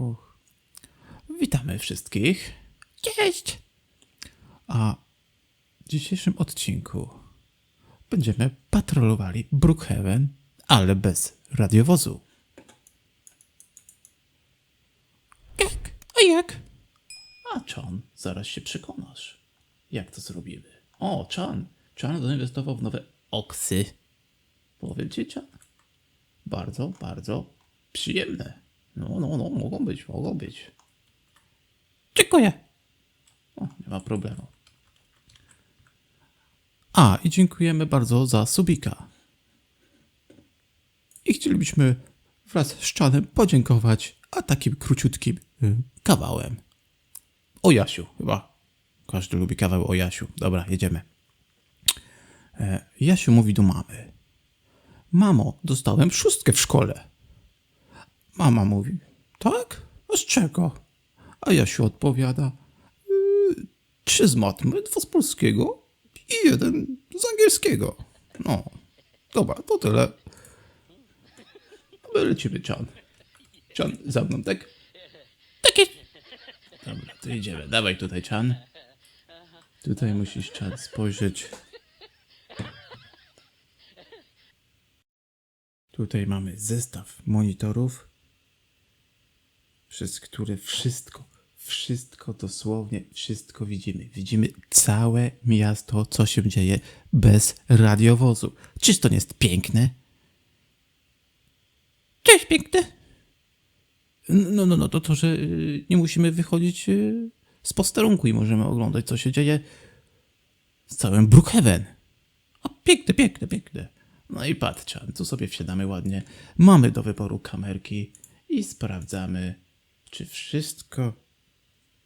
Uch. Witamy wszystkich. Cześć! A w dzisiejszym odcinku będziemy patrolowali Brookhaven, ale bez radiowozu. Jak? A jak? A Chan, zaraz się przekonasz. Jak to zrobimy? O, Chan! Chan zainwestował w nowe oksy. Powiem ci, Chan. Bardzo, bardzo przyjemne. No, no, no, mogą być, mogą być. Dziękuję. O, nie ma problemu. A, i dziękujemy bardzo za subika. I chcielibyśmy wraz z Czanem podziękować, a takim króciutkim y, kawałem. O Jasiu, chyba. Każdy lubi kawał o Jasiu. Dobra, jedziemy. E, Jasiu mówi do mamy. Mamo, dostałem szóstkę w szkole. Mama mówi, tak? A z czego? A Jasiu odpowiada, "Yy, trzy z matmy, dwa z polskiego i jeden z angielskiego. No, dobra, to tyle. My lecimy, Chan. Chan, za mną, tak? Tak jest. Dobra, to idziemy. Dawaj tutaj, Chan. Tutaj musisz, Chan, spojrzeć. Tutaj mamy zestaw monitorów, przez które wszystko, wszystko dosłownie, wszystko widzimy. Widzimy całe miasto, co się dzieje bez radiowozu. Czyż to nie jest piękne? Cześć, piękne. No, no, no, to to, że y, nie musimy wychodzić y, z posterunku i możemy oglądać, co się dzieje z całym Brookhaven. A piękne, piękne, piękne. No i patrz, Chan, tu sobie wsiadamy ładnie. Mamy do wyboru kamerki i sprawdzamy, czy wszystko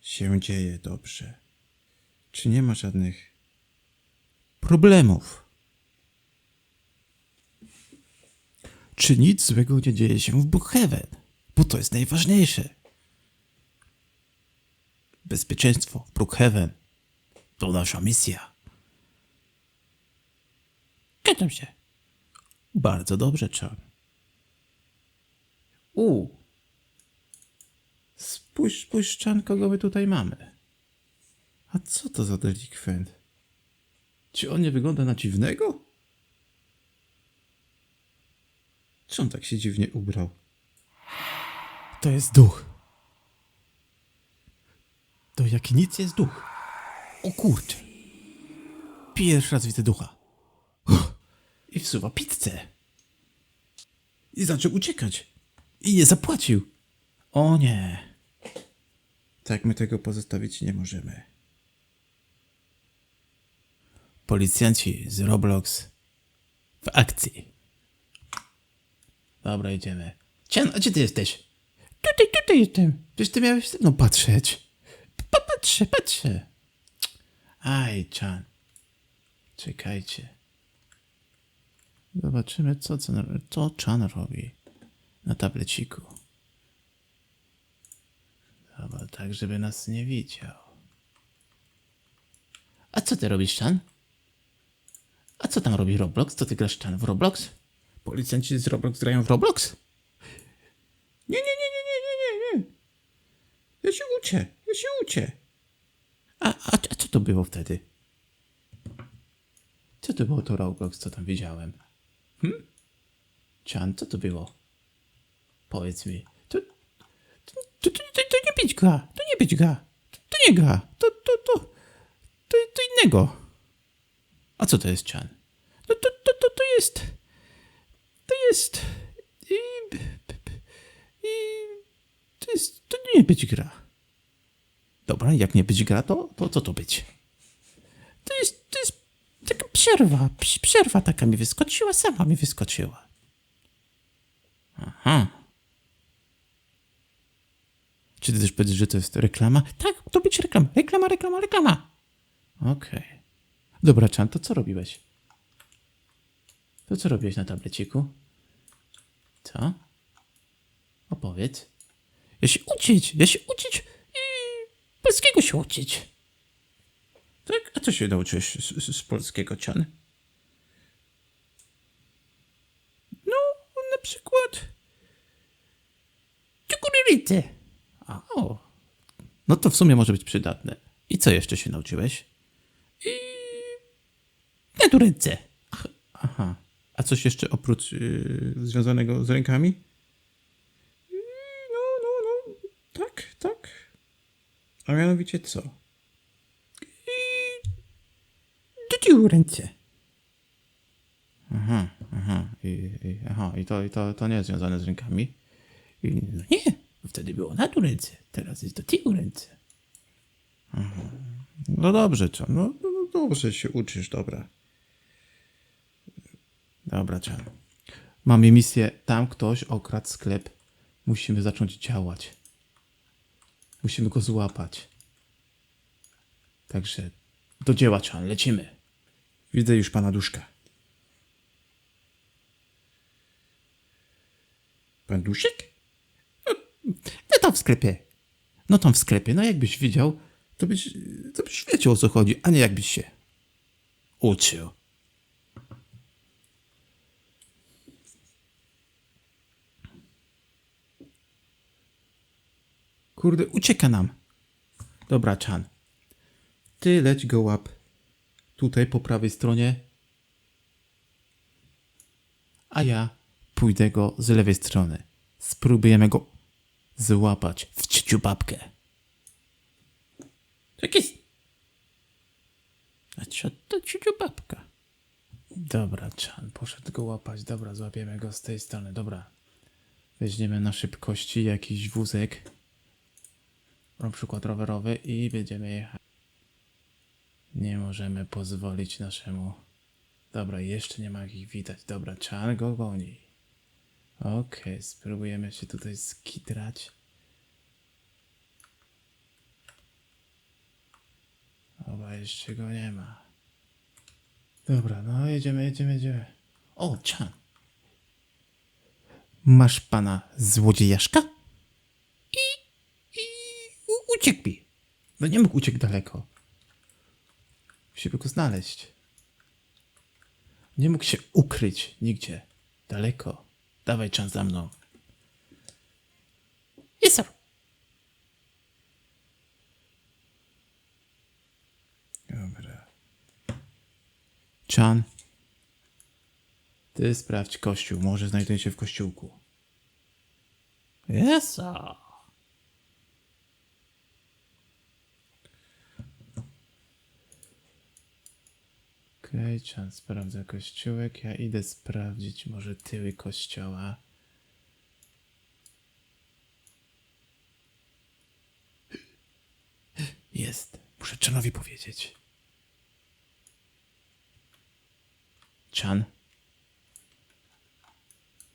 się dzieje dobrze. Czy nie ma żadnych problemów. Czy nic złego nie dzieje się w Brookhaven? Bo to jest najważniejsze. Bezpieczeństwo w Brookhaven to nasza misja. Zgadzam się. Bardzo dobrze, Chan. U. Spójrz, spójrz, Chan, kogo my tutaj mamy. A co to za delikwent? Czy on nie wygląda na dziwnego? Czy on tak się dziwnie ubrał? To jest duch. To jak nic jest duch. O kurczę. Pierwszy raz widzę ducha. I wsuwa pizzę. I zaczął uciekać. I nie zapłacił. O nie. Tak my tego pozostawić nie możemy. Policjanci z Roblox w akcji. Dobra, idziemy. Cian, a gdzie ty jesteś? Tutaj, tutaj jestem. Przecież ty miałeś ze mną patrzeć. Pa- Patrzę, patrzę. Aj, Chan. Czekajcie. Zobaczymy, co, co, co Chan robi na tableciku. Dobra, tak, żeby nas nie widział. A co ty robisz, Chan? A co tam robi Roblox? Co ty grasz, Chan, w Roblox? Policjanci z Roblox grają w Roblox? Nie, nie, nie, nie, nie, nie, nie, nie. Ja się uczę, ja się uczę. A, a, a co to było wtedy? Co to było to Roblox, co tam widziałem? Hm? Chan, co to było? Powiedz mi. To, to, to, to, to, to nie być gra, to nie być gra. To, to nie gra, to, to, to, to, to innego. A co to jest Chan? No to, to, to, to jest, to jest, i, i, to jest, to nie być gra. Dobra, jak nie być gra, to, to co to być? To jest, to jest taka przerwa, przerwa taka mi wyskoczyła, sama mi wyskoczyła. Aha. Czy ty też powiesz, że to jest reklama? Tak, to być reklama, reklama, reklama, reklama. Okej. Dobra, Chan, to co robiłeś? To co robiłeś na tableciku? Co? Opowiedz. Ja się uczyć, ja się uczyć i polskiego się uczyć. Tak? A co się nauczyłeś z, z, z polskiego, Cian? No, na przykład... Cukuriryty. No to w sumie może być przydatne. I co jeszcze się nauczyłeś? I... Na tu ręce. Aha. A coś jeszcze oprócz yy, związanego z rękami? Yy, No, no, no. Tak, tak. A mianowicie co? Do ręce. Aha, aha. I, i, aha, i, to, i to, to nie jest związane z rękami? I, no nie, wtedy było na tu ręce, teraz jest do tyłu ręce. No dobrze, Chan, no, no, no dobrze się uczysz, dobra. Dobra, Chan. Mamy misję, tam ktoś okradł sklep. Musimy zacząć działać. Musimy go złapać. Także do dzieła, Chan, lecimy. Widzę już pana duszka. Pan Duszek? No, tam w sklepie. No tam w sklepie. No jakbyś widział, to byś, to byś wiedział o co chodzi, a nie jakbyś się uczył. Kurde, ucieka nam. Dobra, Chan. Ty leć go łap. Tutaj po prawej stronie. A ja pójdę go z lewej strony. Spróbujemy go złapać w cieciu babkę. Jest. A co to cieciu babka? Dobra, Chan, poszedł go łapać. Dobra, złapiemy go z tej strony. Dobra. Weźmiemy na szybkości jakiś wózek. Na przykład rowerowy i będziemy jechać. Nie możemy pozwolić naszemu. Dobra, jeszcze nie ma ich widać. Dobra, Chan go goni. Okej, spróbujemy się tutaj skitrać. Dobra, jeszcze go nie ma. Dobra, no jedziemy, jedziemy, jedziemy. O, Chan. Masz pana złodziejaszka? I, i uciekł mi. No nie mógł uciekł daleko. Musimy go znaleźć. Nie mógł się ukryć nigdzie. Daleko. Dawaj czas za mną. Jest sir. Dobra. Chan. Ty sprawdź kościół. Może znajduje się w kościółku. Jest sir. Okej, Chan sprawdza kościółek. Ja idę sprawdzić może tyły kościoła. Jest. Muszę Chanowi powiedzieć. Chan.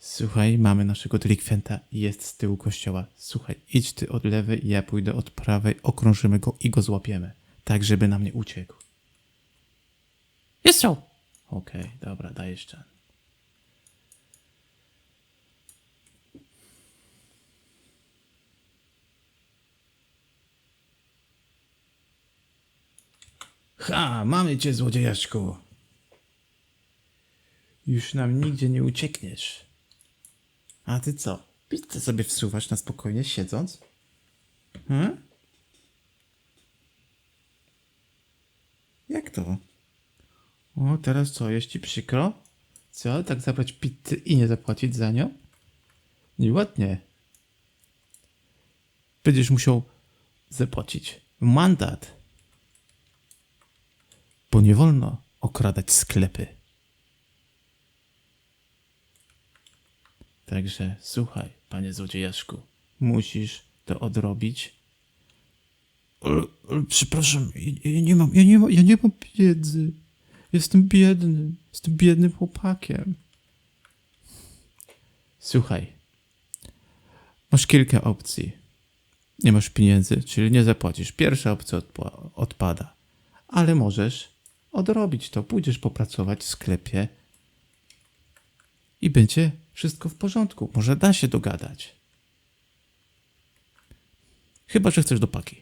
Słuchaj, mamy naszego delikwenta. Jest z tyłu kościoła. Słuchaj, idź ty od lewej, ja pójdę od prawej, okrążymy go i go złapiemy. Tak, żeby nam nie uciekł. Jest są. Okej, dobra, dajesz Chan. Ha, mamy cię, złodziejaszku. Już nam nigdzie nie uciekniesz. A ty co? Pizzę sobie wsuwasz na spokojnie, siedząc? Hmm? Jak to? O, teraz co, jest ci przykro? Co, tak zabrać pizzę i nie zapłacić za nią? Nieładnie. Będziesz musiał zapłacić mandat. Bo nie wolno okradać sklepy. Także słuchaj, panie złodziejaszku, musisz to odrobić. Przepraszam, ja nie mam, ja nie mam, ja nie mam pieniędzy. Jestem biedny, jestem biednym chłopakiem. Słuchaj, masz kilka opcji. Nie masz pieniędzy, czyli nie zapłacisz. Pierwsza opcja odpa- odpada. Ale możesz odrobić to. Pójdziesz popracować w sklepie i będzie wszystko w porządku. Może da się dogadać. Chyba, że chcesz do paki.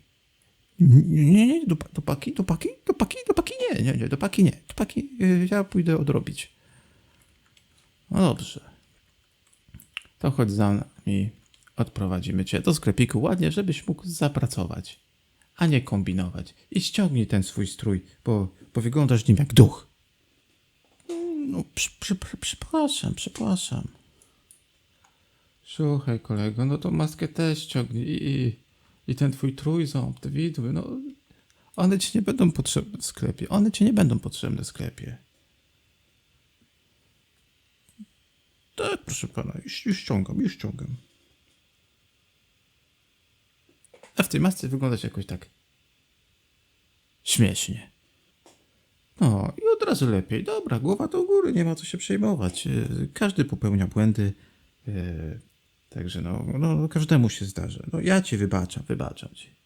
Nie, nie, nie, do, do paki, do paki, do paki, do paki, nie, nie, nie, do paki nie. Do paki y, ja pójdę odrobić. No dobrze. To chodź za nami. odprowadzimy cię do sklepiku ładnie, żebyś mógł zapracować, a nie kombinować. I ściągnij ten swój strój, bo, bo wyglądasz nim jak duch. No, przy, przy, przy, przepraszam, przepraszam. Słuchaj, kolego, no to maskę też ściągnij i, i, i ten twój trójząb, te widły, no one ci nie będą potrzebne w sklepie. One ci nie będą potrzebne w sklepie. Tak, proszę pana, już, już ściągam, już ściągam. A w tej masce wyglądać jakoś tak śmiesznie. No i od razu lepiej. Dobra, głowa do góry, nie ma co się przejmować. E, Każdy popełnia błędy. e, Także no, no, każdemu się zdarza. No ja ci wybaczam, wybaczam ci.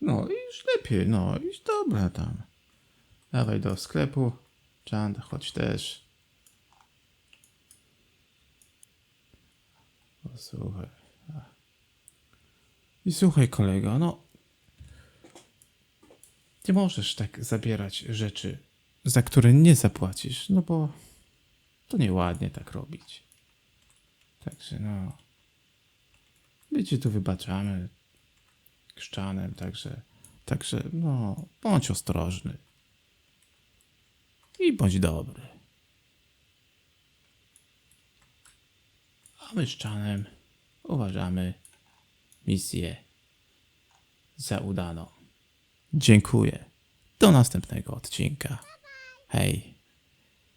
No i już lepiej, no już dobra tam. Dawaj do sklepu. Czand, chodź też. O, słuchaj. I słuchaj, kolego, no. Nie możesz tak zabierać rzeczy, za które nie zapłacisz, no bo to nieładnie tak robić. Także no. My ci tu wybaczamy chrzczanem, także, także no, bądź ostrożny. I bądź dobry. A my z Czanem uważamy misję za udaną. Dziękuję. Do następnego odcinka. Hej.